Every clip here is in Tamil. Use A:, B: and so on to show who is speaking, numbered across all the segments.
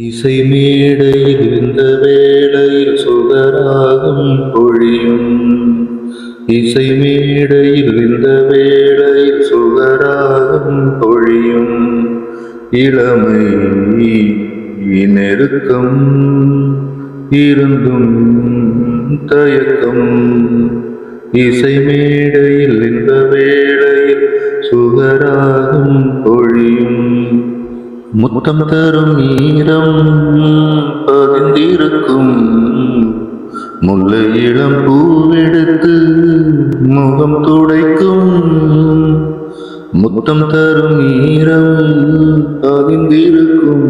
A: இசை மேடையில் இந்த வேளையில் சுகராகம் பொழியும். இசை மேடையில் இந்த வேளையில் சுகராகம் பொழியும். இளமை நெருக்கம் இருந்தும் தயக்கம். இசை மேடையில் இந்த வேளையில் சுகராகம் பொழியும். முத்தம் தரும் ஈரம் பதிந்திருக்கும் முல்லை இளம் பூவெடுத்து முகம் துடைக்கும் முத்தம் தரும் ஈரம் பதிந்திருக்கும்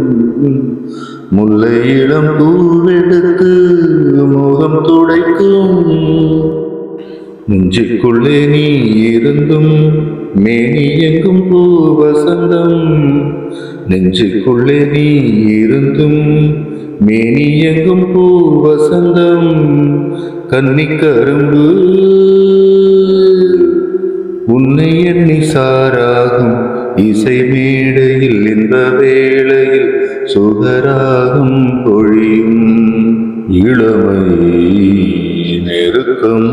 A: முல்லை இளம் பூவெடுத்து முகம் துடைக்கும். நெஞ்சுக்குள்ளே நீ இருந்தும் மேனி எங்கும் பூ வசந்தம் நெஞ்சுக்குள்ளே நீ இருந்தும் மேனி எங்கும் பூ வசந்தம் கன்னிக்கரும்பு உன்னை எண்ணி சாராகும் இசை மேடையில் இந்த வேளையில் சுகராகும் பொழியும் இளமை நெருக்கம்.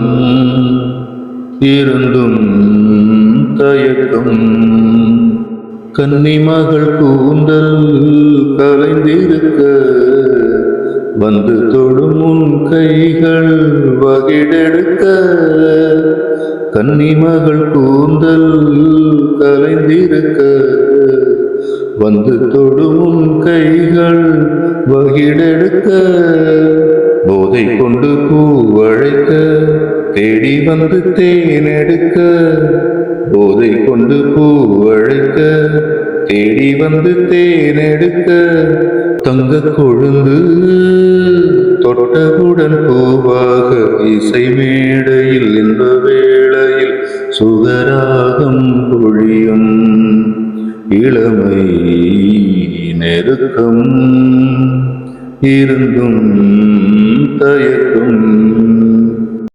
A: இருந்தும் தயக்கம் கன்னிமகள் கூந்தல் கலைந்திருக்க வந்து தொடும் உன் கைகள் வகிடெடுக்க. கன்னிமகள் கூந்தல் கலைந்திருக்க வந்து தொடும் உன் கைகள் வகிடெடுக்க. போதை கொண்டு பூவழைக்க தேடி வந்து தேனெடுக்க போதை கொண்டு பூ பூவழைக்க தேடி வந்து தேனெடுக்க தங்க கொழுந்து தொட்டவுடன் பூவாக இசை மேடையில் இந்த வேளையில் சுகராகம் பொழியும் இளமை நெருக்கம். இருந்தும் தயக்கும்